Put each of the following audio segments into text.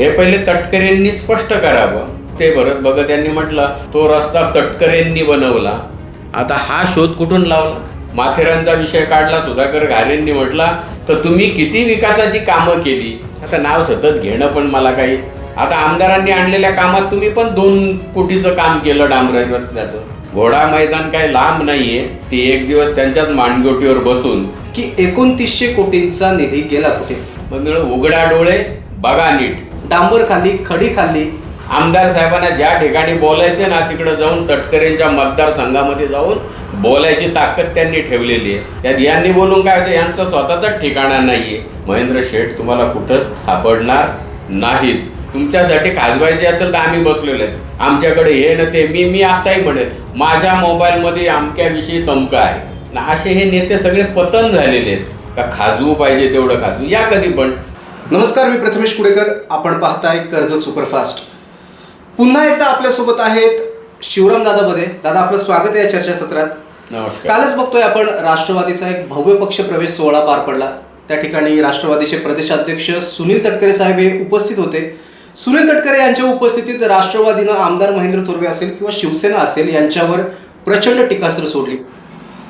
हे पहिले तटकरेंनी स्पष्ट करावं. ते भरत भगत यांनी म्हटलं तो रस्ता तटकरेंनी बनवला. आता हा शोध कुठून लावला? माथेरानचा विषय काढला सुधाकर घारेंनी म्हटला तर तुम्ही किती विकासाची कामं केली? आता नाव सतत घेणं पण मला काही. आता आमदारांनी आणलेल्या कामात तुम्ही पण दोन कोटीचं काम केलं डांबराई रस्त्याचं घोडा मैदान काय लांब नाहीये. ती एक दिवस त्यांच्याच मानगोटीवर बसून की एकोणतीसशे कोटींचा निधी गेला कुठे? मग उघडा डोळे बघा नीट. डांबर खाल्ली खडी खाल्ली आमदार साहेबांना ज्या ठिकाणी बोलायचे ना तिकडे जाऊन तटकरेंच्या मतदारसंघामध्ये जाऊन बोलायची ताकद त्यांनी ठेवलेली आहे. त्यात यांनी बोलून काय होतं यांचं स्वतःच ठिकाणा आहे महेंद्र शेठ तुम्हाला कुठंच सापडणार नाहीत. तुमच्यासाठी खाजवायचे असेल तर आम्ही बसलेलो आहे. आमच्याकडे हे ना ते मी मी आत्ताही म्हणेल माझ्या मोबाईलमध्ये अमक्याविषयी तमकं आहे. ना असे हे नेते सगळे पतन झालेले आहेत. का खाजवू पाहिजे तेवढं खाजवू? या कधी पण नमस्कार मी प्रथमेश कुडेकर. आपण पाहताय कर्जत सुपरफास्ट. पुन्हा एकदा आपल्यासोबत आहेत शिवराम दादा बदे दादा आपलं स्वागत आहे या चर्चासत्रात नमस्कार. कालच बघतोय आपण राष्ट्रवादीचा एक भव्य पक्ष प्रवेश सोहळा पार पडला. त्या ठिकाणी राष्ट्रवादीचे प्रदेशाध्यक्ष सुनील तटकरे साहेब हे उपस्थित होते. सुनील तटकरे यांच्या उपस्थितीत राष्ट्रवादीनं आमदार महेंद्र थोरवे असेल किंवा शिवसेना असेल यांच्यावर प्रचंड टीकास्त्र सोडली.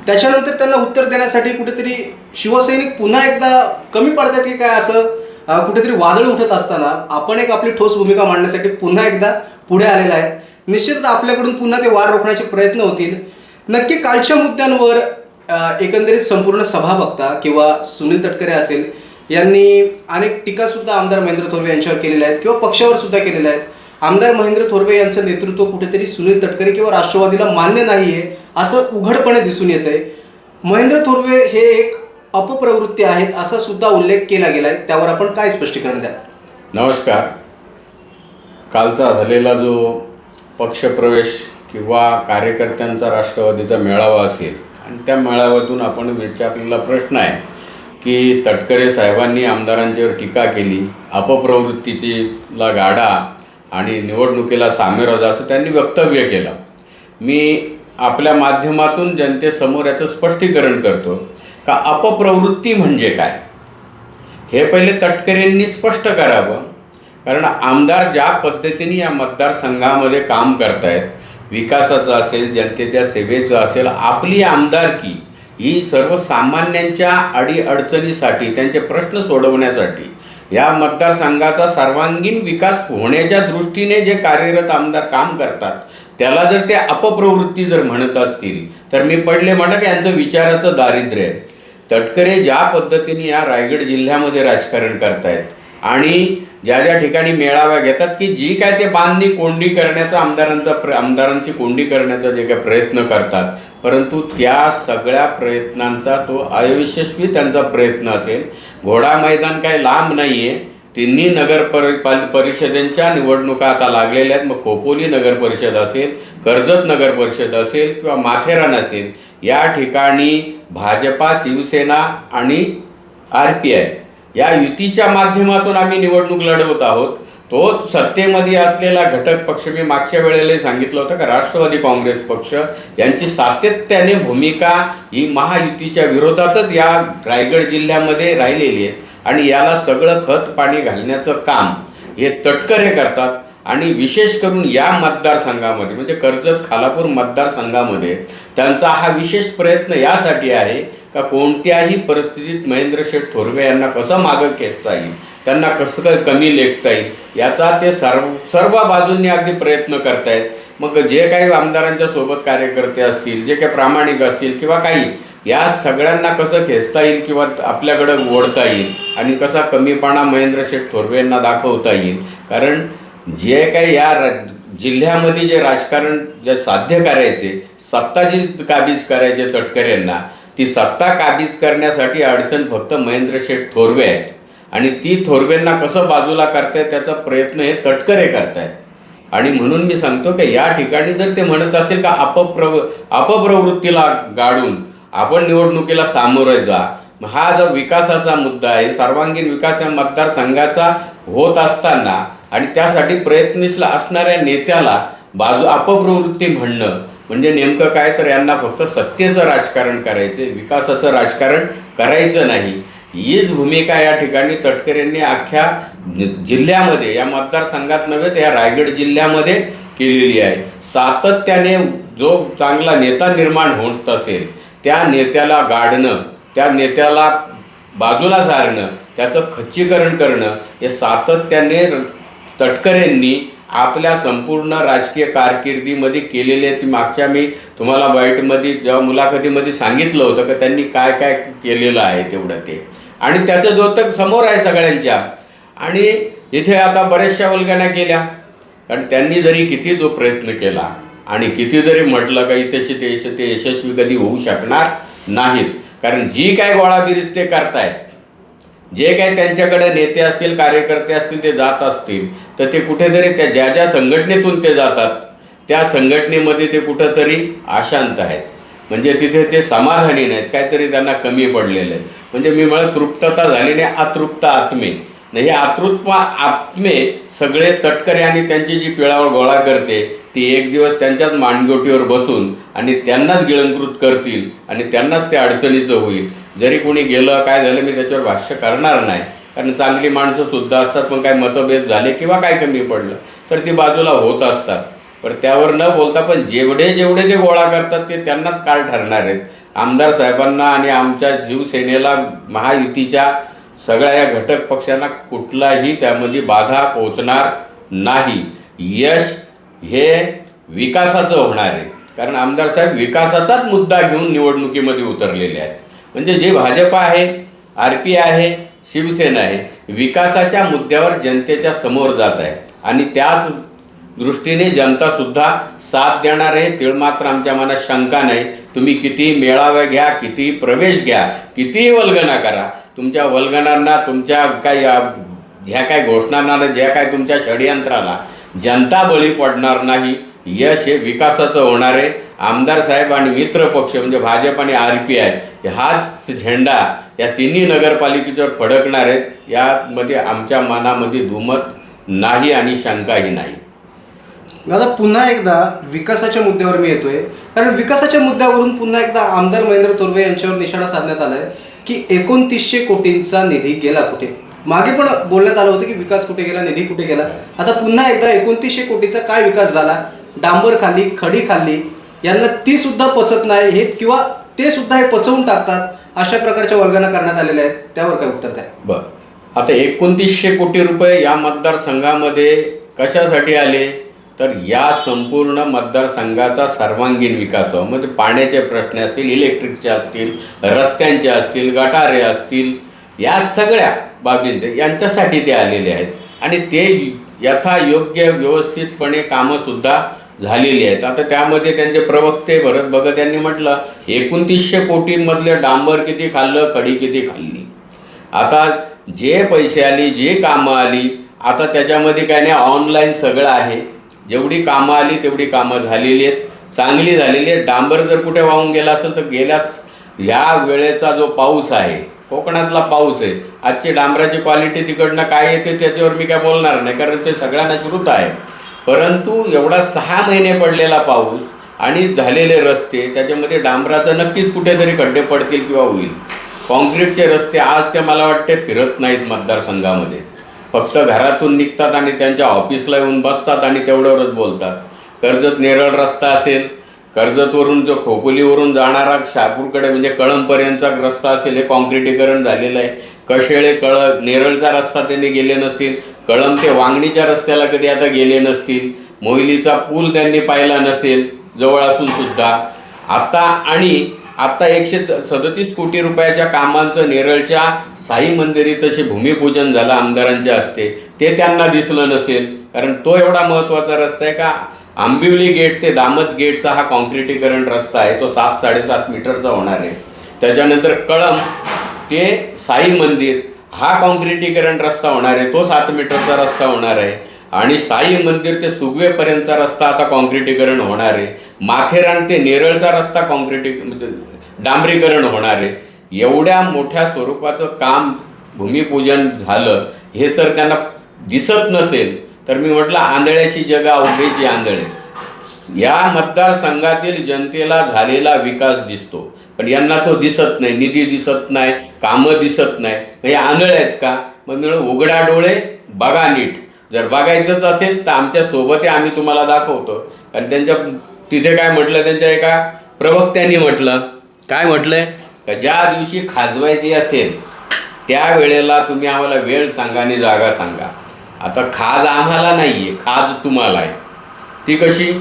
त्याच्यानंतर त्यांना उत्तर देण्यासाठी कुठेतरी शिवसैनिक पुन्हा एकदा कमी पडतात की काय असं कुठेतरी वादळ उठत असताना आपण एक आपली ठोस भूमिका मांडण्यासाठी पुन्हा एकदा पुढे आलेला आहे निश्चितच आपल्याकडून पुन्हा ते वार रोखण्याचे प्रयत्न होतील. नक्की कालच्या मुद्द्यांवर एकंदरीत संपूर्ण सभा बघता किंवा सुनील तटकरे असेल यांनी अनेक टीकासुद्धा आमदार महेंद्र थोरवे यांच्यावर केलेल्या आहेत किंवा पक्षावर सुद्धा केलेल्या आहेत. आमदार महेंद्र थोरवे यांचं नेतृत्व कुठेतरी सुनील तटकरे किंवा राष्ट्रवादीला मान्य नाही आहे असं उघडपणे दिसून येत आहे महेंद्र थोरवे हे एक अपप्रवृत्ती आहेत असा सुद्धा उल्लेख केला गेलाय. त्यावर आपण काय स्पष्टीकरण द्या नमस्कार. कालचा झालेला जो पक्षप्रवेश किंवा कार्यकर्त्यांचा राष्ट्रवादीचा मेळावा असेल आणि त्या मेळाव्यातून आपण विचारलेला प्रश्न आहे की तटकरे साहेबांनी आमदारांच्यावर टीका केली अपप्रवृत्तीची ला गाडा आणि निवडणुकीला सामेर होता असं त्यांनी वक्तव्य केलं. मी आपल्या माध्यमातून जनतेसमोर याचं स्पष्टीकरण करतो. का अपप्रवृत्ती म्हणजे काय? हे पहिले तटकरेंनी स्पष्ट करावं. कारण आमदार ज्या पद्धतीने या मतदारसंघामध्ये काम करतायत विकासाचं असेल जनतेच्या सेवेचं असेल आपली आमदारकी ही सर्वसामान्यांच्या अडीअडचणीसाठी त्यांचे प्रश्न सोडवण्यासाठी या मतदारसंघाचा सर्वांगीण विकास होण्याच्या दृष्टीने जे कार्यरत आमदार काम करतात त्याला जर ते अपप्रवृत्ती जर म्हणत असतील तर मी पडले म्हणत यांचं विचाराचं दारिद्र्य आहे. तटकरे ज्या पद्धतीने या रायगड जिल्ह्यामध्ये राजकारण करतायत आणि ज्या ज्या ठिकाणी मेळाव्या घेतात की जी काय ते बांधणी कोंडी करण्याचा आमदारांचा प्र आमदारांची कोंडी करण्याचा जे काय प्रयत्न करतात परंतु त्या सगळ्या प्रयत्नांचा तो अयशस्वी त्यांचा प्रयत्न असेल. घोडा मैदान काय लांब नाही आहे तिन्ही नगर परि परिषदेंच्या निवडणुका आता लागलेल्या आहेत. मग खोपोली नगर परिषद असेल कर्जत नगर परिषद असेल किंवा माथेरान असेल या ठिकाणी भाजपा शिवसेना आणि आर पी आय या युतीच्या माध्यमातून आम्ही निवडणूक लढवत आहोत. तोच सत्तेमध्ये असलेला घटक पक्ष मी मागच्या वेळेला सांगितलं होतं का राष्ट्रवादी काँग्रेस पक्ष. यांची सातत्याने भूमिका ही महायुतीच्या विरोधातच या रायगड जिल्ह्यामध्ये राहिलेली आहे. आणि याला सगळं खत पाणी घालण्याचं काम हे तटकरे करतात. आणि विशेष करून या मतदारसंघामध्ये म्हणजे कर्जत खालापूर मतदारसंघामध्ये त्यांचा हा विशेष प्रयत्न यासाठी आहे का कोणत्याही परिस्थितीत महेंद्र शेठ थोरवे यांना कसं मागं खेचता येईल त्यांना कसं काय कमी लेखता येईल याचा ते सर्व सर्व बाजूंनी अगदी प्रयत्न करतायत. मग जे काही आमदारांच्या सोबत कार्यकर्ते असतील जे काही प्रामाणिक असतील किंवा काही या सगळ्यांना कसं खेचता येईल किंवा आपल्याकडं ओढता येईल आणि कसा कमीपणा महेंद्र शेठ थोरवे यांना दाखवता येईल? कारण जे काही या रा जिल्ह्यामध्ये जे राजकारण जे साध्य करायचे सत्ता जी काबीज करायचे तटकऱ्यांना ती सत्ता काबीज करण्यासाठी अडचण फक्त महेंद्र शेठ थोरवे आहेत. आणि ती थोरवेंना कसं बाजूला करतायत त्याचा प्रयत्न हे तटकरे करतायत. आणि म्हणून मी सांगतो की या ठिकाणी जर ते म्हणत असतील का अपप्रव अपप्रवृत्तीला गाडून आपण निवडणुकीला सामोरं जा हा जो विकासाचा मुद्दा आहे सर्वांगीण विकास या मतदारसंघाचा होत असताना आणि त्यासाठी प्रयत्नशील असणाऱ्या नेत्याला बाजू अपप्रवृत्ती म्हणणं म्हणजे नेमकं काय तर यांना फक्त सत्तेचं राजकारण करायचं विकासाचं राजकारण करायचं नाही. हीच भूमिका या ठिकाणी तटकरेंनी अख्ख्या जिल्ह्यामध्ये या मतदारसंघात नव्हे तर या रायगड जिल्ह्यामध्ये केलेली आहे. सातत्याने जो चांगला नेता निर्माण होत असेल त्या नेत्याला गाडणं त्या नेत्याला बाजूला सारणं त्याचं खच्चीकरण करणं हे सातत्याने तटकरेंनी आपल्या संपूर्ण राजकीय कारकिर्दीमध्ये केलेले ती मागच्या मी तुम्हाला बाईटमध्ये जेव्हा मुलाखतीमध्ये सांगितलं होतं का त्यांनी काय काय केलेलं आहे तेवढं ते. आणि त्याचं द्योतक समोर आहे सगळ्यांच्या. आणि इथे आता बऱ्याचशा वल्गण्या केल्या. कारण त्यांनी जरी किती जो प्रयत्न केला आणि किती जरी म्हटलं का इथेशी ते ते यशस्वी कधी होऊ शकणार नाहीत. कारण जी काय गोळाबिरीज ते करतायत जे काही त्यांच्याकडे नेते असतील कार्यकर्ते असतील ते जात असतील तर ते कुठेतरी त्या ज्या ज्या संघटनेतून ते जातात त्या संघटनेमध्ये ते कुठंतरी अशांत आहेत. म्हणजे तिथे ते समाधानी नाहीत काहीतरी त्यांना कमी पडलेले आहेत. म्हणजे मी म्हणत तृप्तता झाली नाही अतृप्त आत्मे. नाही हे अतृप्त आत्मे सगळे तटकरे आणि त्यांची जी पिळावळ गोळा करते ती एक दिवस त्यांच्याच मानगोटीवर बसून आणि त्यांनाच गिळंकृत करतील आणि त्यांनाच ते अडचणीचं होईल. जरी कोणी गेलं काय झालं मी त्याच्यावर भाष्य करणार नाही. कारण चांगली माणसंसुद्धा असतात पण काय मतभेद झाले किंवा काय कमी पडलं तर ती बाजूला होत असतात. पण त्यावर न बोलता पण जेवढे जेवढे ते गोळा करतात ते त्यांनाच काल ठरणार आहेत. आमदार साहेबांना आणि आमच्या शिवसेनेला महायुतीच्या सगळ्या या घटक पक्षांना कुठलाही त्यामध्ये बाधा पोचणार नाही. यश हे विकासाचं होणार आहे. कारण आमदार साहेब विकासाचाच मुद्दा घेऊन निवडणुकीमध्ये उतरलेले आहेत. म्हणजे जे भाजप आहे आर पी आहे शिवसेना आहे विकासाच्या मुद्द्यावर जनतेच्या समोर जात आहे. आणि त्याच दृष्टीने जनतासुद्धा साथ देणार आहे. तिळ मात्र आमच्या मनात शंका नाही. तुम्ही किती मेळावे घ्या किती प्रवेश घ्या कितीही वल्गना करा. तुमच्या वल्गनांना तुमच्या काही ज्या ह्या काय घोषणांना ज्या काय तुमच्या षडयंत्राला जनता बळी पडणार नाही. यश हे विकासाचं होणार आहे. आमदार साहेब आणि मित्र पक्ष म्हणजे भाजप आणि आर पी आय हाच झेंडा या तिन्ही नगरपालिकेच्यावर फडकणार आहेत. यामध्ये आमच्या मनामध्ये दुमत नाही आणि शंकाही नाही. दादा पुन्हा एकदा विकासाच्या मुद्द्यावर मी येतोय. कारण विकासाच्या मुद्द्यावरून पुन्हा एकदा आमदार महेंद्र तोरवे यांच्यावर निशाणा साधण्यात आलाय की एकोणतीसशे कोटींचा निधी गेला कुठे? मागे पण बोलण्यात आलं होतं की विकास कुठे गेला निधी कुठे गेला? आता पुन्हा एकदा एकोणतीसशे कोटीचा काय विकास झाला? डांबर खाल्ली खडी खाल्ली यांना ती सुद्धा पचत नाही हे किंवा ते सुद्धा हे पचवून टाकतात. अशा प्रकारच्या वर्गांना करण्यात आलेल्या आहेत. त्यावर काय उत्तर द्या? बर. आता एकोणतीसशे कोटी रुपये या मतदारसंघामध्ये कशासाठी आले? तर या संपूर्ण मतदारसंघाचा सर्वांगीण विकास व्हावा. म्हणजे पाण्याचे प्रश्न असतील इलेक्ट्रिकचे असतील रस्त्यांचे असतील गटारे असतील या सगळ्या बाबींचे यांच्यासाठी ते आलेले आहेत. आणि ते यथायोग्य व्यवस्थितपणे कामंसुद्धा झालेली आहेत. आता त्यामध्ये त्यांचे प्रवक्ते भरत भगत यांनी म्हटलं एकोणतीसशे कोटींमधले डांबर किती खाल्लं कढी किती खाल्ली? आता जे पैसे आली जे कामं आली आता त्याच्यामध्ये काय नाही ऑनलाईन सगळं आहे. जेवढी कामं आली तेवढी कामं झालेली आहेत. चांगली झालेली आहेत. डांबर जर कुठे वाहून गेला असेल तर गेल्यास ह्या वेळेचा जो पाऊस आहे कोकणातला पाऊस आहे आजची डांबराची क्वालिटी तिकडनं काय येते त्याच्यावर मी काय बोलणार नाही कारण ते सगळ्यांना श्रुत आहे. परंतु एवढा सहा महिने पडलेला पाऊस आणि झालेले रस्ते त्याच्यामध्ये डांबराचं नक्कीच कुठेतरी खड्डे पडतील किंवा होईल. कॉन्क्रीटचे रस्ते आज ते मला वाटते फिरत नाहीत मतदारसंघामध्ये. फक्त घरातून निघतात आणि त्यांच्या ऑफिसला येऊन बसतात आणि तेवढ्यावरच बोलतात. कर्जत नेरळ रस्ता असेल कर्जतवरून जो खोपोलीवरून जाणारा शहापूरकडे म्हणजे कळंबपर्यंतचा रस्ता असेल हे कॉन्क्रिटीकरण झालेलं आहे. कशेळे कळ नेरळचा रस्ता त्यांनी गेले नसतील कळम ते वांगणीच्या रस्त्याला कधी आता गेले नसतील. मोहिलीचा पूल त्यांनी पाहिला नसेल जवळ असून सुद्धा. आता आणि आत्ता एकशे सदतीस कोटी रुपयाच्या कामांचं नेरळच्या साई मंदिरी तसे भूमिपूजन झालं आमदारांच्या हस्ते. ते त्यांना दिसलं नसेल. कारण तो एवढा महत्त्वाचा रस्ता आहे का? आंबिवली गेट ते दामत गेटचा हा कॉन्क्रिटीकरण रस्ता आहे. तो सात साडेसात मीटरचा होणार आहे. त्याच्यानंतर कळम ते साई मंदिर. हा कॉन्क्रिटीकरण रस्ता होणार आहे तो सात मीटरचा रस्ता होणार आहे. आणि साई मंदिर ते सुगवेपर्यंतचा रस्ता आता कॉन्क्रिटीकरण होणार आहे. माथेरान ते नेरळचा रस्ता कॉन्क्रिटी म्हणजे डांबरीकरण होणार आहे. एवढ्या मोठ्या स्वरूपाचं काम भूमिपूजन झालं हे जर त्यांना दिसत नसेल. तर मी म्हटलं आंधळ्याशी जगा उभेची आंधळे. या मतदारसंघातील जनतेला झालेला विकास दिसतो. पण यांना तो दिसत नाही निधी दिसत नाही कामं दिसत नाही. म्हणजे आंधळे आहेत का? मग मी उघडा डोळे बघा नीट. जर बघायचंच असेल तर आमच्यासोबत आम्ही तुम्हाला दाखवतो. कारण त्यांच्या तिथे काय म्हटलं त्यांच्या एका प्रवक्त्यांनी म्हटलं. काय म्हटलंय? का ज्या दिवशी खाजवायची असेल त्या वेळेला तुम्ही आम्हाला वेळ सांगा आणि जागा सांगा. आता खाज आम्हाला नाही आहे खाज तुम्हाला आहे ती कशी?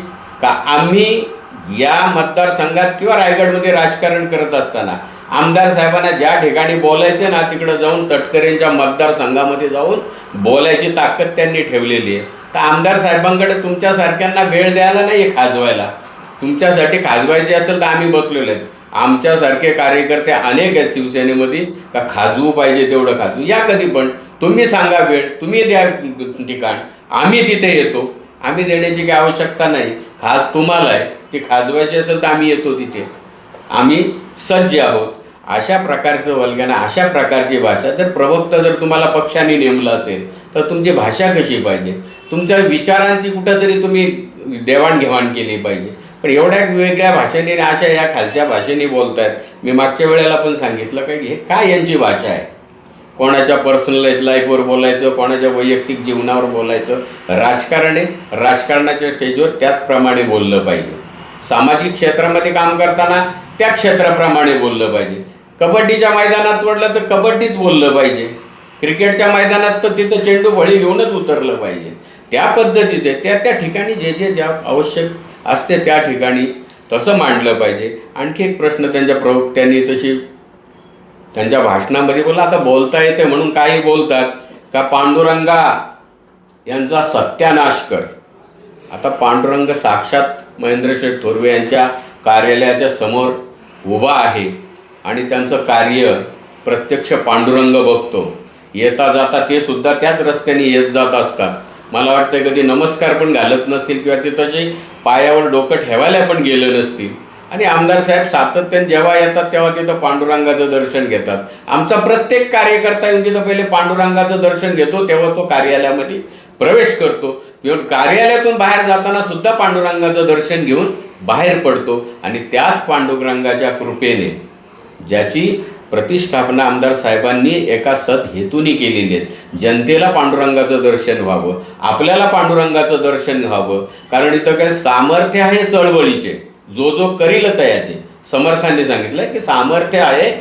का आम्ही या मतदारसंघात किंवा रायगडमध्ये राजकारण करत असताना आमदार साहेबांना ज्या ठिकाणी बोलायचे ना तिकडं जाऊन तटकरेंच्या मतदारसंघामध्ये जाऊन बोलायची ताकद त्यांनी ठेवलेली आहे. तर आमदार साहेबांकडे तुमच्यासारख्यांना वेळ द्यायला नाही आहे खाजवायला. तुमच्यासाठी खाजवायचे असेल तर आम्ही बसलेलो आहेत आमच्यासारखे कार्यकर्ते अनेक आहेत शिवसेनेमध्ये का खाजवू पाहिजे तेवढं खाजवू. या कधी पण. तुम्ही सांगा वेळ. तुम्ही द्या ठिकाण. आम्ही तिथे येतो. आम्ही देण्याची काही आवश्यकता नाही. खास तुम्हाला आहे ती खाजवायची असेल तर आम्ही येतो तिथे. आम्ही सज्ज आहोत. अशा प्रकारचं वल्गना अशा प्रकारची भाषा. जर प्रवक्ता जर तुम्हाला पक्षाने नेमलं असेल तर तुमची भाषा कशी पाहिजे? तुमच्या विचारांची कुठंतरी तुम्ही देवाणघेवाण केली पाहिजे. पण एवढ्या वेगळ्या भाषेने अशा या खालच्या भाषेने बोलतायत. मी मागच्या वेळेला पण सांगितलं का हे काय यांची भाषा आहे? कोणाच्या पर्सनल लाईफवर बोलायचं कोणाच्या वैयक्तिक जीवनावर बोलायचं? राजकारण आहे. राजकारणाच्या स्टेजवर त्याचप्रमाणे बोललं पाहिजे. सामाजिक क्षेत्रामध्ये काम करताना त्या क्षेत्राप्रमाणे बोललं पाहिजे. कबड्डीच्या मैदानात पडलं तर कबड्डीच बोललं पाहिजे. क्रिकेटच्या मैदानात तर तिथं चेंडू बळी घेऊनच उतरलं पाहिजे. त्या पद्धतीचे त्या त्या ठिकाणी जे जे ज्या आवश्यक असते त्या ठिकाणी तसं मांडलं पाहिजे. आणखी एक प्रश्न त्यांच्या प्रवक्त्यांनी तशी त्यांच्या भाषणामध्ये बोला आता बोलता येते म्हणून काही बोलतात का पांडुरंगा यांचा सत्यानाश कर. आता पांडुरंग साक्षात महेंद्रशेठ थोरवे यांच्या कार्यालयाच्या समोर उभा आहे आणि त्यांचं कार्य प्रत्यक्ष पांडुरंग बघतो. येता जाता ते सुद्धा त्याच रस्त्याने येत जात असतात. मला वाटतं कधी नमस्कार पण घालत नसतील किंवा ते तसे पायावर डोकं ठेवायला पण गेलं नसतील. आणि आमदार साहेब सातत्याने जेव्हा येतात तेव्हा तिथं पांडुरंगाचं दर्शन घेतात. आमचा प्रत्येक कार्यकर्ता येऊन तिथं पहिले पांडुरंगाचं दर्शन घेतो तेव्हा तो कार्यालयामध्ये प्रवेश करतो. किंवा कार्यालयातून बाहेर जाताना सुद्धा पांडुरंगाचं दर्शन घेऊन बाहेर पडतो आणि त्याच पांडुरंगाच्या कृपेने ज्याची प्रतिष्ठापना आमदार साहेबांनी एका सत हेतूनी केलेली आहे जनतेला पांडुरंगाचं दर्शन व्हावं आपल्याला पांडुरंगाचं दर्शन व्हावं. कारण इथं काय सामर्थ्य आहे चळवळीचे. जो जो करील तयाचे. समर्थांनी सांगितलं की सामर्थ्य आहे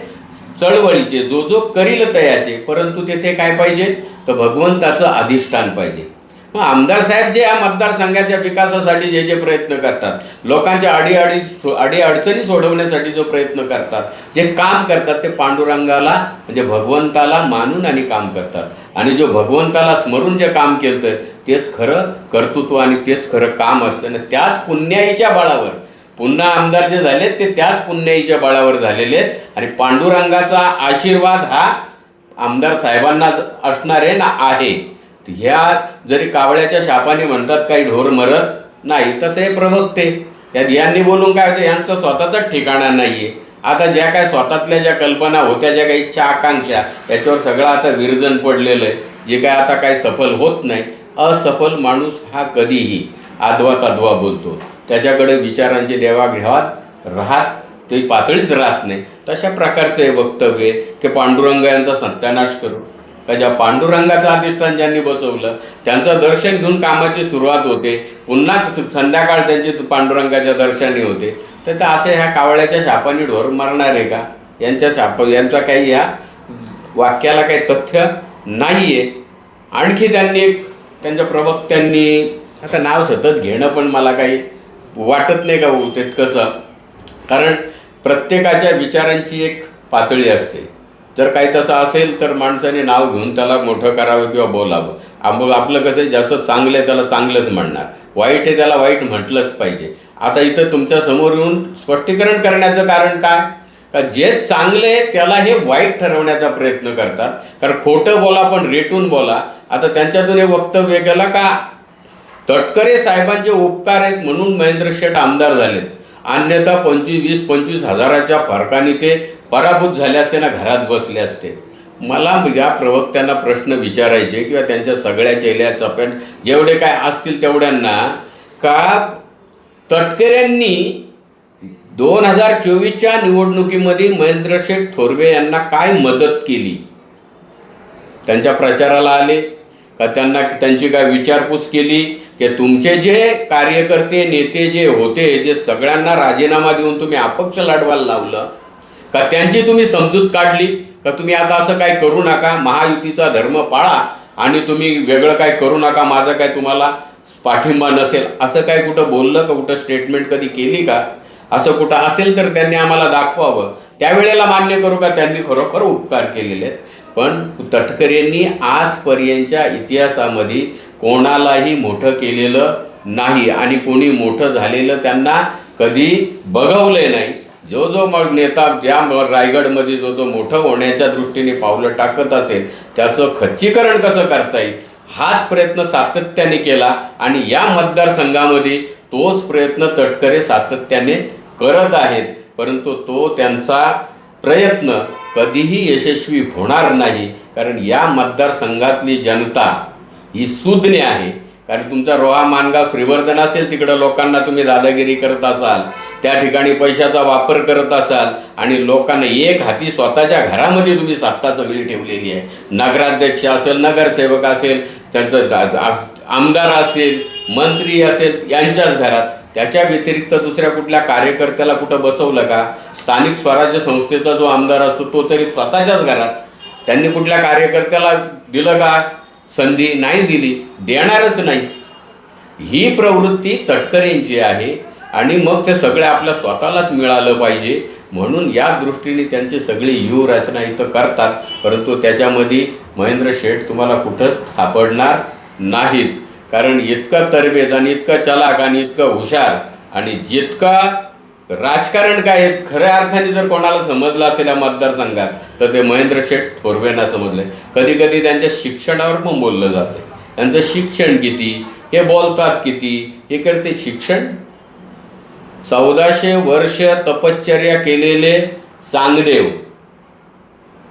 चळवळीचे जो जो करील तयाचे परंतु तेथे काय पाहिजे? तर भगवंताचं अधिष्ठान पाहिजे. मग आमदार साहेब जे या मतदारसंघाच्या विकासासाठी जे जे प्रयत्न करतात लोकांच्या अडीअडी अडीअडचणी अडी अडचणी सोडवण्यासाठी जो प्रयत्न करतात जे काम करतात ते पांडुरंगाला म्हणजे भगवंताला मानून आणि काम करतात. आणि जो भगवंताला स्मरून जे काम केलं तेच खरं कर्तृत्व आणि तेच खरं काम असतं. आणि त्याच पुण्याईच्या बळावर पुन्हा आमदार जे झालेत ते त्याच पुण्याईच्या बळावर झालेले आहेत. आणि पांडुरंगाचा आशीर्वाद हा आमदार साहेबांना असणारे ना आहे. ह्या जरी कावळ्याच्या शापाने म्हणतात काही ढोर मरत नाही तसे हे प्रवक्ते यात यांनी बोलून काय होतं यांचं स्वतःचंच ठिकाणा नाही आहे आता ज्या काय स्वतःतल्या ज्या कल्पना होत्या ज्या काही इच्छा आकांक्षा याच्यावर सगळं आता विरजन पडलेलं आहे. जे काय आता काय सफल होत नाही. असफल माणूस हा कधीही आदवा तादवा बोलतो. त्याच्याकडे विचारांची देवाघेवात राहत ते पातळीच राहत नाही. तशा प्रकारचं हे वक्तव्य की पांडुरंग यांचा सत्यानाश करू का ज्या पांडुरंगाचं अधिष्ठान ज्यांनी बसवलं त्यांचं दर्शन घेऊन कामाची सुरुवात होते. पुन्हा संध्याकाळ त्यांचे पांडुरंगाच्या दर्शनी होते. तर ते असे ह्या कावळ्याच्या शापाने ढोर मारणार आहे का? यांच्या शाप यांचा काही या वाक्याला काही तथ्य नाही आहे आणखी त्यांनी एक त्यांच्या प्रवक्त्यांनी आता नाव सतत घेणं पण मला काही वाटत नाही का ते कसं? कारण प्रत्येकाच्या विचारांची एक पातळी असते. जर काही तसं असेल तर माणसाने नाव घेऊन त्याला मोठं करावं किंवा बोलावं. आम आपलं कसं आहे ज्याचं चांगलं आहे त्याला चांगलंच म्हणणार. वाईट आहे त्याला वाईट म्हटलंच पाहिजे. आता इथं तुमच्यासमोर येऊन स्पष्टीकरण करण्याचं कारण काय? का जे चांगले आहे त्याला हे वाईट ठरवण्याचा प्रयत्न करतात. कारण खोटं बोला पण रेटून बोला. आता त्यांच्यातून हे वक्तव्य केलं का? तटकरे साहेबांचे उपकार आहेत म्हणून महेंद्र शेठ आमदार झालेत. अन्यथा पंचवीस वीस पंचवीस हजाराच्या फरकाने ते पराभूत झाले असते ना घरात बसले असते. मला या प्रवक्त्यांना प्रश्न विचारायचे किंवा त्यांच्या सगळ्या चेल्या चपेट जेवढे काय असतील तेवढ्यांना का तटकऱ्यांनी दोन हजार चोवीसच्या निवडणुकीमध्ये महेंद्र शेठ थोरवे यांना काय मदत केली? त्यांच्या प्रचाराला आले. का त्यांना त्यांची काय विचारपूस केली की तुमचे जे कार्यकर्ते नेते जे होते जे सगळ्यांना राजीनामा देऊन तुम्ही अपक्ष लढवायला लावलं का त्यांची तुम्ही समजूत काढली? का तुम्ही आता असं काय करू नका महायुतीचा धर्म पाळा आणि तुम्ही वेगळं काय करू नका माझं काय तुम्हाला पाठिंबा नसेल? असं काय कुठं बोललं का? कुठं स्टेटमेंट कधी केली का? असं कुठं असेल तर त्यांनी आम्हाला दाखवावं. त्यावेळेला मान्य करू का? त्यांनी खरोखर उपकार केलेले आहेत. पण तटकरेंनी आजपर्यंतच्या इतिहासामध्ये कोणालाही मोठं केलेलं नाही आणि कोणी मोठं झालेलं त्यांना कधी बघवले नाही. जो जो मग नेता ज्या रायगडमध्ये जो जो मोठं होण्याच्या दृष्टीने पावलं टाकत असेल त्याचं खच्चीकरण कसं करता येईल? हाच प्रयत्न सातत्याने केला आणि या मतदारसंघामध्ये तोच प्रयत्न तटकरे सातत्याने करत आहेत. परंतु तो त्यांचा प्रयत्न कधीही यशस्वी होणार नाही. कारण या मतदारसंघातली जनता ही सुज्ञ आहे. कारण तुमचा रोहा मानगाव श्रीवर्धन असेल तिकडं लोकांना तुम्ही दादागिरी करत असाल त्या ठिकाणी पैशाचा वापर करत असाल आणि लोकांना एक हाती स्वतःच्या घरामध्ये तुम्ही सत्ता सगळी ठेवलेली आहे. नगराध्यक्ष असेल नगरसेवक असेल त्यांचं दा- आमदार असेल मंत्री असेल यांच्याच घरात त्याच्या व्यतिरिक्त दुसऱ्या कुठल्या कार्यकर्त्याला कुठं बसवलं का? स्थानिक स्वराज्य संस्थेचा जो आमदार असतो तो तरी स्वतःच्याच घरात. त्यांनी कुठल्या कार्यकर्त्याला दिलं का? संधी नाही दिली देणारच नाही. ही प्रवृत्ती तटकरेंची आहे आणि मग ते सगळं आपल्या स्वतःलाच मिळालं पाहिजे. म्हणून या दृष्टीने त्यांची सगळी व्यूहरचना इथं करतात. परंतु त्याच्यामध्ये महेंद्र शेठ तुम्हाला कुठंच सापडणार नाहीत. कारण इतकं तरबेज आणि इतकं चलाक आणि इतकं हुशार आणि जितका राजकारण काय आहे खऱ्या अर्थाने जर कोणाला समजलं असेल या मतदारसंघात तर ते महेंद्र शेठ थोरवेंना समजले कधी कधी त्यांच्या शिक्षणावर पण बोललं जातं त्यांचं शिक्षण किती हे बोलतात किती हे करते शिक्षण. चौदाशे वर्ष तपश्चर्या केलेले चांगदेव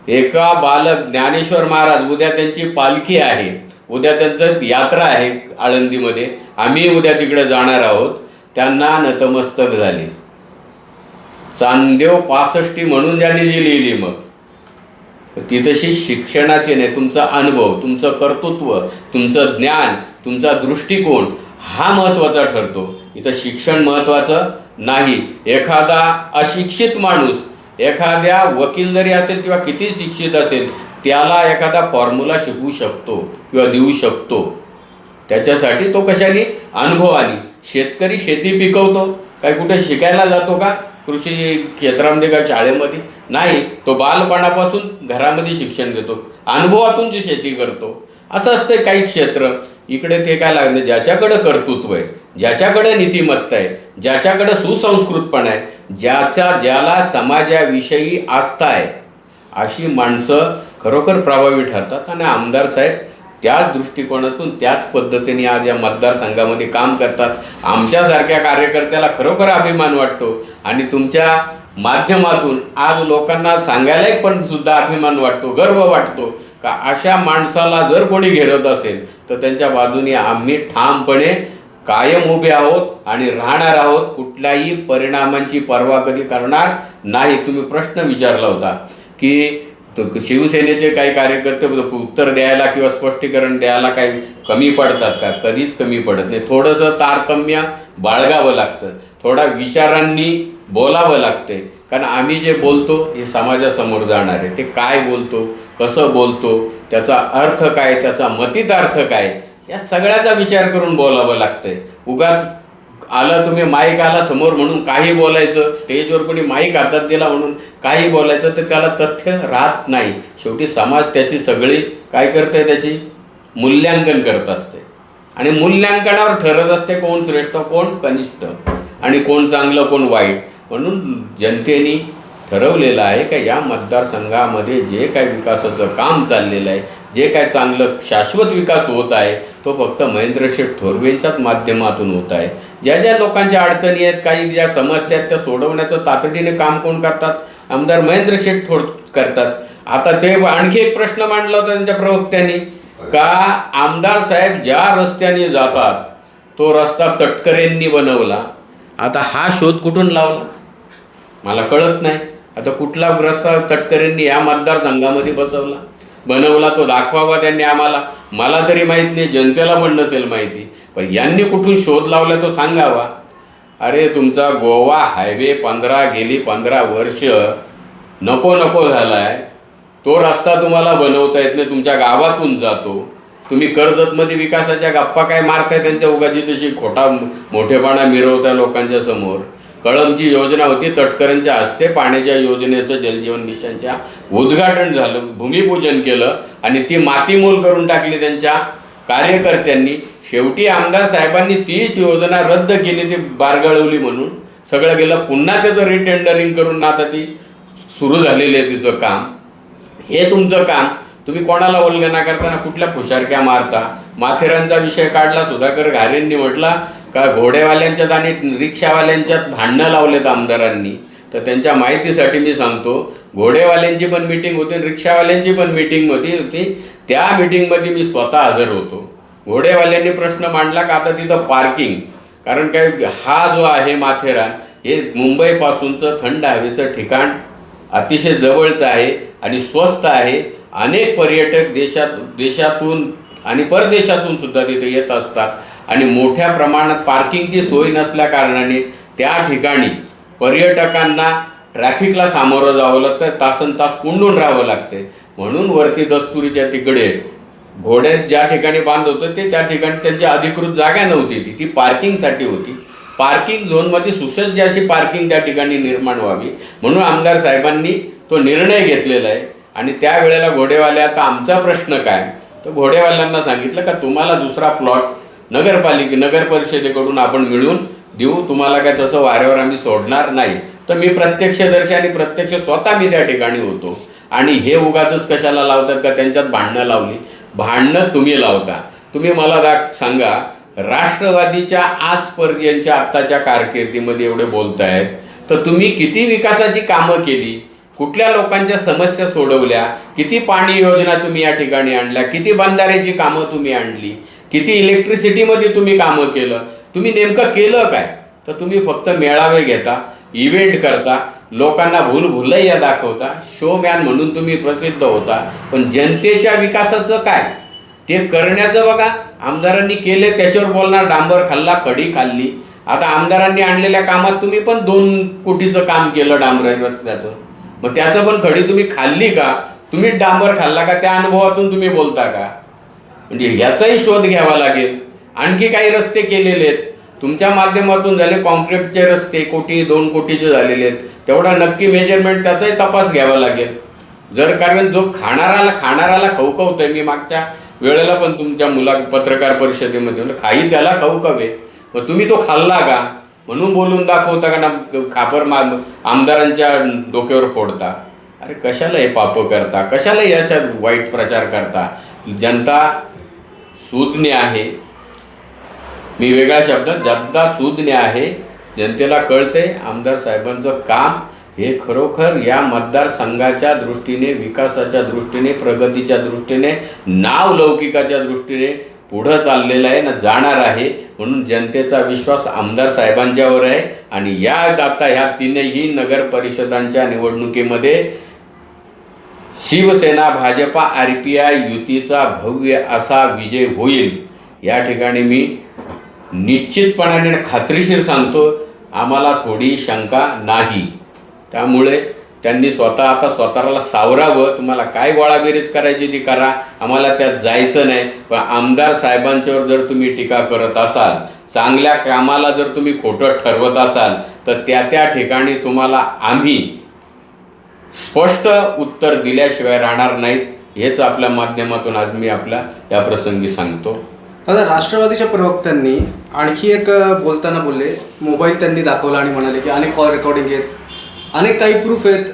एका बालक ज्ञानेश्वर महाराज उद्या त्यांची पालखी आहे. उद्या त्यांचं यात्रा आहे आळंदीमध्ये. आम्ही उद्या तिकडे जाणार आहोत. त्यांना नतमस्तक झाले. चांदेव पासष्टी म्हणून ज्यांनी जी लिहिली मग ती तशी शिक्षणाची नाही तुमचा अनुभव तुमचं कर्तृत्व तुमचं ज्ञान तुमचा दृष्टिकोन हा महत्त्वाचा ठरतो. इथं शिक्षण महत्त्वाचं नाही. एखादा अशिक्षित माणूस एखाद्या वकील जरी असेल किंवा किती शिक्षित असेल त्याला एखादा फॉर्म्युला शिकवू शकतो किंवा देऊ शकतो. त्याच्यासाठी तो कशाने? अनुभवाने. शेतकरी शेती पिकवतो. काय कुठे शिकायला जातो का? कृषी क्षेत्रामध्ये का शाळेमध्ये? नाही. तो बालपणापासून घरामध्ये शिक्षण घेतो. अनुभवातून जी शेती करतो. असं असतं काही क्षेत्र. इकडे ते काय लागलं ज्याच्याकडं कर्तृत्व आहे ज्याच्याकडं नीतिमत्ता आहे ज्याच्याकडं सुसंस्कृतपणा आहे ज्याच्या ज्याला समाजाविषयी आस्था आहे अशी माणसं खरोखर प्रभावी ठरतात. आणि आमदार साहेब त्याच दृष्टिकोनातून त्याच पद्धतीने आज या मतदारसंघामध्ये काम करतात. आमच्यासारख्या कार्यकर्त्याला खरोखर अभिमान वाटतो. आणि तुमच्या माध्यमातून आज लोकांना सांगायलाही पण सुद्धा अभिमान वाटतो गर्व वाटतो. का अशा माणसाला जर कोणी घेरत असेल तर त्यांच्या बाजूने आम्ही ठामपणे कायम उभे आहोत आणि राहणार आहोत. कुठल्याही परिणामांची पर्वा कधी करणार नाही. तुम्ही प्रश्न विचारला होता की तर शिवसेनेचे काही कार्यकर्ते उत्तर द्यायला किंवा स्पष्टीकरण द्यायला काही कमी पडतात का? कधीच कमी पडत नाही. थोडंसं तारतम्य बाळगावं लागतं. थोडा विचारांनी बोलावं लागते कारण आम्ही जे बोलतो हे समाजासमोर जाणार आहे. ते काय बोलतो कसं बोलतो त्याचा अर्थ काय त्याचा मतितार्थ काय या सगळ्याचा विचार करून बोलावं लागतंय. उगाच आलं तुम्ही माईक आला समोर म्हणून काही बोलायचं स्टेजवर कोणी माईक हातात दिला म्हणून काही बोलायचं तर त्याला तथ्य राहत नाही. शेवटी समाज त्याची सगळी काय करते त्याची? मूल्यांकन करत असते. आणि मूल्यांकनावर ठरत असते कोण श्रेष्ठ कोण कनिष्ठ. आणि कोण चांगलं कोण वाईट. म्हणून जनतेने ठरवलेलं आहे का या मतदारसंघामध्ये जे काय विकासाचं काम चाललेलं आहे जे काय चांगलं शाश्वत विकास होत आहे तो फक्त महेंद्रशेठ थोरवेंच्याच माध्यमातून होत आहे. ज्या ज्या लोकांच्या अडचणी आहेत काही ज्या समस्या आहेत त्या सोडवण्याचं तातडीने काम कोण करतात? आमदार महेंद्रशेठ थोर करतात. आता ते आणखी एक प्रश्न मांडला होता त्यांच्या प्रवक्त्यांनी का आमदार साहेब ज्या रस्त्याने जातात तो रस्ता तटकरेंनी बनवला? आता हा शोध कुठून लावला? मला कळत नाही. आता कुठला ग्रस्त तटकरेंनी या मतदारसंघामध्ये बसवला? बनवला तो दाखवावा त्यांनी आम्हाला. मला तरी माहीत नाही जनतेला पण नसेल माहिती. पण यांनी कुठून शोध लावला तो सांगावा? अरे तुमचा गोवा हायवे पंधरा गेली पंधरा वर्ष. नको नको झाला आहे तो रस्ता तुम्हाला बनवता येत नाही तुमच्या गावातून जातो. तुम्ही कर्जतमध्ये विकासाच्या गप्पा काय मारताय त्यांच्या उगाची तशी खोटा मोठेपणा मिरवताय लोकांच्या समोर? कळमची योजना होती तटकऱ्यांच्या हस्ते पाण्याच्या योजनेचं जलजीवन मिशनच्या उद्घाटन झालं भूमिपूजन केलं आणि ती मातीमोल करून टाकली त्यांच्या कार्यकर्त्यांनी. शेवटी आमदार साहेबांनी तीच योजना रद्द केली ती बारगळवली म्हणून. सगळं गेलं पुन्हा त्याचं रिटेंडरिंग करून आता ती सुरू झालेली आहे तिचं काम. हे तुमचं काम. तुम्ही कोणाला वल्गना करताना कुठल्या फुशारक्या मारता? माथेरानचा विषय काढला सुधाकर घारेंनी म्हटला का घोडेवाल्यांच्यात आणि रिक्षावाल्यांच्यात भांडणं लावलेत आमदारांनी? तर त्यांच्या माहितीसाठी मी सांगतो घोडेवाल्यांची पण मीटिंग होती आणि रिक्षावाल्यांची पण मीटिंग होती होती. त्या मीटिंगमध्ये मी स्वतः हजर होतो. घोडेवाल्यांनी प्रश्न मांडला का आता तिथं पार्किंग? कारण काय हा जो आहे माथेरान हे मुंबईपासूनचं थंड हवेचं ठिकाण अतिशय जवळचं आहे आणि स्वस्त आहे. अनेक पर्यटक देशात देशातून आणि परदेशातून सुद्धा तिथे येत असतात. आणि मोठ्या प्रमाणात पार्किंगची सोय नसल्या कारणाने त्या ठिकाणी पर्यटकांना ट्रॅफिकला सामोरं जावं लागतं तासन तास कुंडून राहावं लागते. म्हणून वरती दस्तुरीच्या तिकडे घोडे ज्या ठिकाणी बांध होतं ते त्या ठिकाणी त्यांची अधिकृत जागा नव्हती. ती ती पार्किंगसाठी होती. पार्किंग झोनमध्ये सुसज्ज अशी पार्किंग त्या ठिकाणी निर्माण व्हावी. म्हणून आमदार साहेबांनी तो निर्णय घेतलेला आहे. आणि त्यावेळेला घोडेवाले आता आमचा प्रश्न काय? तर घोडेवाल्यांना सांगितलं का तुम्हाला दुसरा प्लॉट नगरपालिके नगर परिषदेकडून आपण मिळून देऊ. तुम्हाला काय तसं वाऱ्यावर आम्ही सोडणार नाही. तर मी प्रत्यक्षदर्शी आणि प्रत्यक्ष स्वतः मी त्या ठिकाणी होतो. आणि हे उगाच कशाला लावतात का? त्यांच्यात भांडणं लावली. भांडणं तुम्ही लावता. तुम्ही मला दाख सांगा राष्ट्रवादीच्या आजपर्यंतच्या आत्ताच्या कारकिर्दीमध्ये एवढे बोलतायत तर तुम्ही किती विकासाची कामं केली? कुठल्या लोकांच्या समस्या सोडवल्या? किती पाणी योजना तुम्ही या ठिकाणी आणल्या? किती बंधाऱ्याची कामं तुम्ही आणली? किती इलेक्ट्रिसिटीमध्ये तुम्ही कामं केलं? तुम्ही नेमकं केलं काय? तर तुम्ही फक्त मेळावे घेता इव्हेंट करता लोकांना भूलभुलैया दाखवता शोमॅन म्हणून तुम्ही प्रसिद्ध होता. पण जनतेच्या विकासाचं काय? ते करण्याचं बघा. आमदारांनी केले त्याच्यावर बोलणार डांबर खाल्ला खडी खाल्ली. आता आमदारांनी आणलेल्या कामात तुम्ही पण दोन कोटीचं काम केलं डांबर रस्त्याचं मग त्याचं पण खडी तुम्ही खाल्ली का? तुम्ही डांबर खाल्ला का? त्या अनुभवातून तुम्ही बोलता का? म्हणजे ह्याचाही शोध घ्यावा लागेल. आणखी काही रस्ते केलेले आहेत. तुमच्या माध्यमातून झाले कॉन्क्रीटचे रस्ते कोटी दोन कोटीचे झालेले आहेत. तेवढा नक्की मेजरमेंट त्याचाही तपास घ्यावा लागेल. जर कारण जो खाणाराला खाणाराला खवखवतोय मी मागच्या वेळेला पण तुमच्या मुला पत्रकार परिषदेमध्ये म्हणलं खाई त्याला खवखवे. मग तुम्ही तो खाल्ला का? म्हणून बोलून दाखवता का ना खापर मा आमदारांच्या डोक्यावर फोडता. अरे कशाला हे पाप करता? कशाला हे अशा वाईट प्रचार करता? जनता सुज्ञ आहे. मी वेगळ्या शब्दात जनता सुज्ञ आहे. जनतेला कळते आमदार साहेबांचं काम हे खरोखर या मतदारसंघाच्या दृष्टीने विकासाच्या दृष्टीने प्रगतीच्या दृष्टीने नाव लौकिकाच्या दृष्टीने पुढं चाललेलं आहे ना जाणार आहे. म्हणून जनतेचा विश्वास आमदार साहेबांच्यावर आहे. आणि या आता ह्या तीनही नगर परिषदांच्या निवडणुकीमध्ये Shivsena Bhajapa R P I युतीचा भव्य असा विजय होईल. या ठिकाणी मी निश्चितपणाने आणि खात्रीशीर सांगतो आम्हाला थोडी शंका नाही. त्यामुळे त्यांनी स्वतः आता स्वतःला सावरावं. तुम्हाला काय गोळाबेरीज करायची ती करा. आम्हाला त्यात जायचं नाही. पण आमदार साहेबांच्यावर जर तुम्ही टीका करत असाल चांगल्या कामाला जर तुम्ही खोटं ठरवत असाल तर त्या त्या ठिकाणी तुम्हाला आम्ही स्पष्ट उत्तर दिल्याशिवाय राहणार नाहीत. हेच आपल्या माध्यमातून आज मी आपल्या या प्रसंगी सांगतो. दादा राष्ट्रवादीच्या प्रवक्त्यांनी आणखी एक बोलताना बोलले. मोबाईल त्यांनी दाखवला आणि म्हणाले की अनेक कॉल रेकॉर्डिंग आहेत अनेक काही प्रूफ आहेत.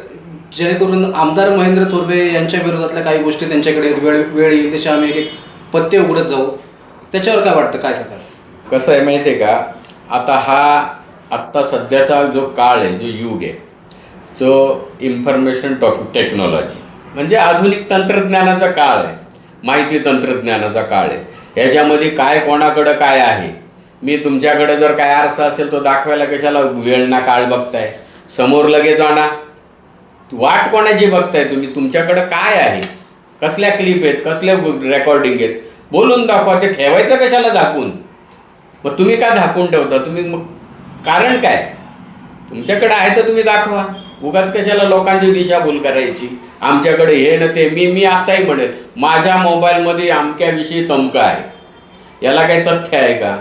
जेणेकरून आमदार महेंद्र थोरवे यांच्या विरोधातल्या काही गोष्टी त्यांच्याकडे वेळ वेळ येईल तसे आम्ही एक एक पत्ते उघडत जाऊ. त्याच्यावर काय वाटतं? काय सांगा कसं आहे माहिती आहे का? आता हा आत्ता सध्याचा जो काळ आहे जो युग आहे जो इन्फॉर्मेशन टॉक टेक्नॉलॉजी म्हणजे आधुनिक तंत्रज्ञानाचा काळ आहे. माहिती तंत्रज्ञानाचा काळ आहे. ह्याच्यामध्ये काय कोणाकडं काय आहे? मी तुमच्याकडे जर काय आरसा असेल तो दाखवायला कशाला वेळ ना काळ बघताय? समोर लगेच आणा. वाट कोणाची बघताय तुम्ही? तुमच्याकडं काय आहे? कसल्या क्लिप आहेत? कसल्या रेकॉर्डिंग आहेत? बोलून दाखवा. ते ठेवायचं कशाला झाकून? मग तुम्ही का झाकून ठेवता? तुम्ही मग कारण काय? तुमच्याकडे आहे तर तुम्ही दाखवा. उगाच कशाला लोकांची दिशाभूल करायची? आमच्याकडे हे ना ते. मी मी आत्ताही म्हणेल माझ्या मोबाईलमध्ये अमक्याविषयी तमकं आहे. याला काही तथ्य आहे का?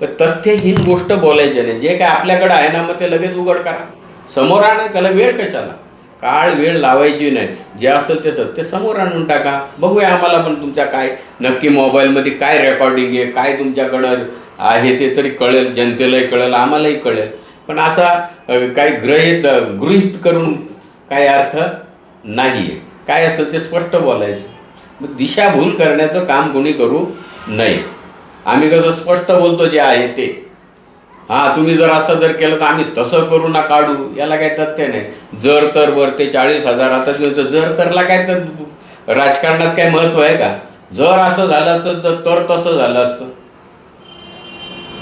तर तथ्यहीन गोष्ट बोलायची नाही. जे काय आपल्याकडे आहे ना मग ते लगेच उघड करा. समोर आणा त्याला वेळ कशाला? काळ वेळ लावायची नाही. जे असेल ते सत्य समोर आणून टाका. बघूया आम्हाला पण तुमच्या काय नक्की मोबाईलमध्ये काय रेकॉर्डिंग आहे काय तुमच्याकडं आहे ते तरी कळेल जनतेलाही कळेल आम्हालाही कळेल. पण असा काही ग्रहित गृहित करून काही अर्थ नाही आहे काय असेल ते स्पष्ट बोलायचं. मग दिशाभूल करण्याचं काम कोणी करू नये. आम्ही कसं स्पष्ट बोलतो जे आहे ते. हां तुम्ही जर असं जर केलं तर आम्ही तसं करू ना काढू. याला काही तथ्य नाही. जर तर वर ते चाळीस हजार आता तर जर तरला काय तर राजकारणात काय महत्त्व आहे का? जर असं झालं असतं तर तर तसं झालं असतं.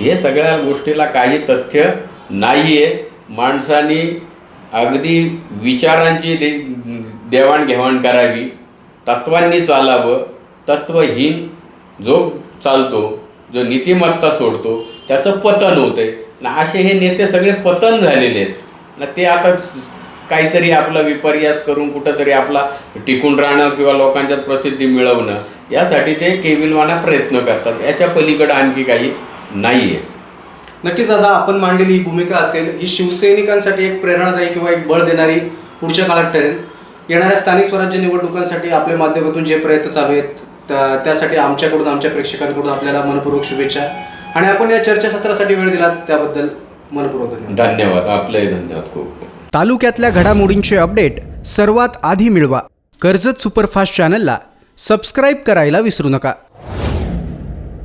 हे सगळ्या गोष्टीला काही तथ्य नाही आहे माणसाने अगदी विचारांची दे देवाणघेवाण करावी. तत्वांनी चालावं. तत्वहीन जो चालतो जो नीतिमत्ता सोडतो त्याचं पतन होतंय. ना असे हे नेते सगळे पतन झालेले आहेत. ना ते आता काहीतरी आपला विपर्यास करून कुठंतरी आपला टिकून राहणं किंवा लोकांच्यात प्रसिद्धी मिळवणं यासाठी ते केविलवाना प्रयत्न करतात. याच्या पलीकडं आणखी काही नाही आहे नक्कीच दादा आपण मांडलेली ही भूमिका असेल ही शिवसैनिकांसाठी एक प्रेरणादायी किंवा एक बळ देणारी पुढच्या काळात ठरेल. येणाऱ्या स्थानिक स्वराज्य निवडणुकांसाठी आपल्या माध्यमातून जे प्रयत्न चालू आहेत त्यासाठी आमच्याकडून आमच्या प्रेक्षकांकडून आपल्याला मनपूर्वक शुभेच्छा. आणि आपण या चर्चासत्रासाठी वेळ दिलात त्याबद्दल मनपूर्वक धन्यवाद. धन्यवाद. आपलंही धन्यवाद खूप खूप. तालुक्यातल्या घडामोडींचे अपडेट सर्वात आधी मिळवा. कर्जत सुपरफास्ट चॅनलला सबस्क्राईब करायला विसरू नका.